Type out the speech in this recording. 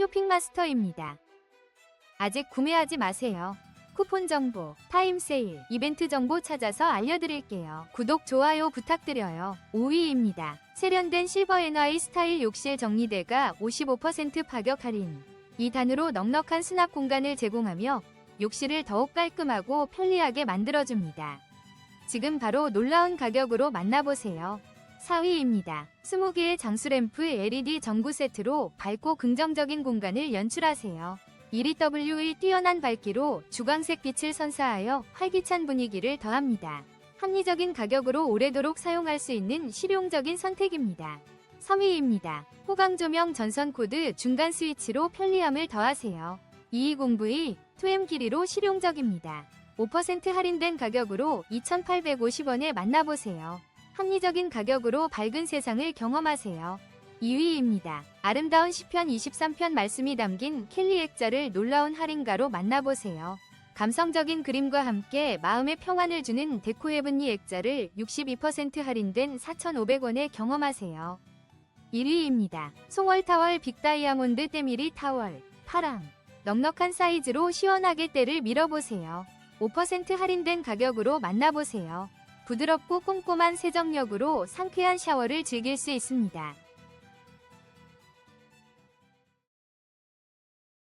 쇼핑마스터입니다. 아직 구매하지 마세요. 쿠폰 정보, 타임 세일, 이벤트 정보 찾아서 알려드릴게요. 구독, 좋아요 부탁드려요. 5위입니다. 세련된 실버 NY 스타일 욕실 정리대가 55% 파격 할인. 2단으로 넉넉한 수납 공간을 제공하며 욕실을 더욱 깔끔하고 편리하게 만들어줍니다. 지금 바로 놀라운 가격으로 만나보세요. 4위입니다. 20개의 장수램프 LED 전구 세트로 밝고 긍정적인 공간을 연출하세요. 1EW의 뛰어난 밝기로 주광색 빛을 선사하여 활기찬 분위기를 더합니다. 합리적인 가격으로 오래도록 사용할 수 있는 실용적인 선택입니다. 3위입니다. 호강 조명 전선 코드 중간 스위치로 편리함을 더하세요. 2209V 2M 길이로 실용적입니다. 5% 할인된 가격으로 2,850원에 만나보세요. 합리적인 가격으로 밝은 세상을 경험하세요. 2위입니다. 아름다운 시편 23편 말씀이 담긴 켈리 액자를 놀라운 할인가로 만나보세요. 감성적인 그림과 함께 마음의 평안을 주는 데코헤븐리 액자를 62% 할인된 4,500원에 경험하세요. 1위입니다. 송월타월 빅다이아몬드 때밀이 타월 파랑 넉넉한 사이즈로 시원하게 때를 밀어보세요. 5% 할인된 가격으로 만나보세요. 부드럽고 꼼꼼한 세정력으로 상쾌한 샤워를 즐길 수 있습니다.